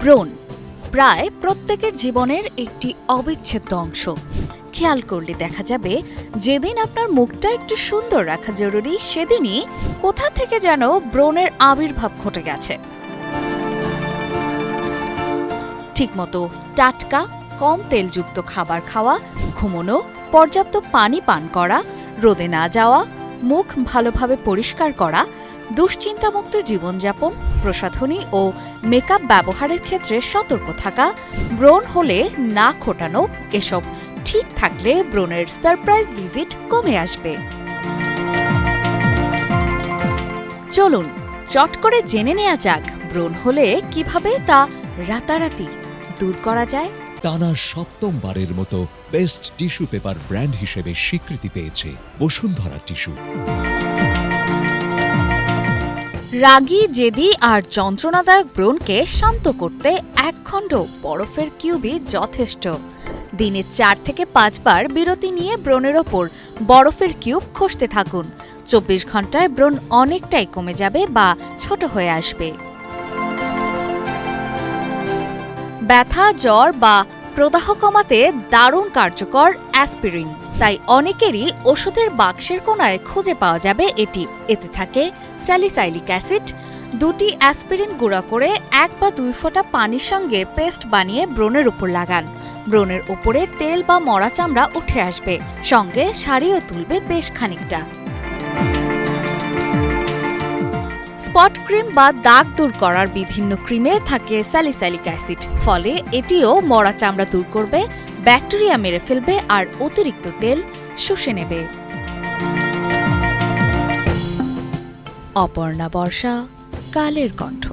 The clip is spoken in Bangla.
ব্রণ, প্রায় প্রত্যেকের জীবনের একটি অবিচ্ছেদ্য অংশ। খেয়াল করলে দেখা যাবে, যেদিন আপনার মুখটা একটু সুন্দর রাখা জরুরি, সেদিনই কোথা থেকে যেন ব্রণের আবির্ভাব ঘটে গেছে। ঠিকমতো টাটকা, কম তেলযুক্ত খাবার খাওয়া, ঘুমোনো, পর্যাপ্ত পানি পান করা, রোদে না যাওয়া, মুখ ভালোভাবে পরিষ্কার করা দুশ্চিন্তামুক্ত জীবনযাপন, প্রসাধনী ও মেকআপ ব্যবহারের ক্ষেত্রে সতর্ক থাকা, ব্রণ হলে না খোটানো, এসব ঠিক থাকলে ব্রণের সারপ্রাইজ ভিজিট কমে আসবে। চলুন, চট করে জেনে নেওয়া যাক ব্রণ হলে কীভাবে তা রাতারাতি দূর করা যায়। টানা সপ্তমবারের মতো বেস্ট টিস্যু পেপার ব্র্যান্ড হিসেবে স্বীকৃতি পেয়েছে বসুন্ধরা টিস্যু রাগী, জেদি আর যন্ত্রণাদায়ক ব্রণকে শান্ত করতে এক খণ্ড বরফের কিউবই যথেষ্ট। দিনে চার থেকে পাঁচবার বিরতি নিয়ে ব্রণের ওপর বরফের কিউব খসতে থাকুন। চব্বিশ ঘন্টায় ব্রণ অনেকটাই কমে যাবে বা ছোট হয়ে আসবে। ব্যথা, জ্বর বা প্রদাহ কমাতে দারুণ কার্যকর অ্যাসপিরিন। তাই অনেকেরই ওষুধের বাক্সের কোনায় খুঁজে পাওয়া যাবে এটি। এতে থাকে স্যালিসাইলিক অ্যাসিড। দুটি অ্যাসপিরিন গুঁড়া করে এক বা দুই ফোঁটা পানির সঙ্গে পেস্ট বানিয়ে ব্রণের উপর লাগান। ব্রণের উপরে তেল বা মরা চামড়া উঠে আসবে। সঙ্গে সারিয়ে তুলবে বেশ খানিকটা। স্পট ক্রিম বা দাগ দূর করার বিভিন্ন ক্রিমে থাকে স্যালিস্যালিক অ্যাসিড। ফলে এটিও মরা চামড়া দূর করবে, ব্যাকটেরিয়া মেরে ফেলবে আর অতিরিক্ত তেল শুষে নেবে। অপর্ণা বর্ষা, কালের কণ্ঠ।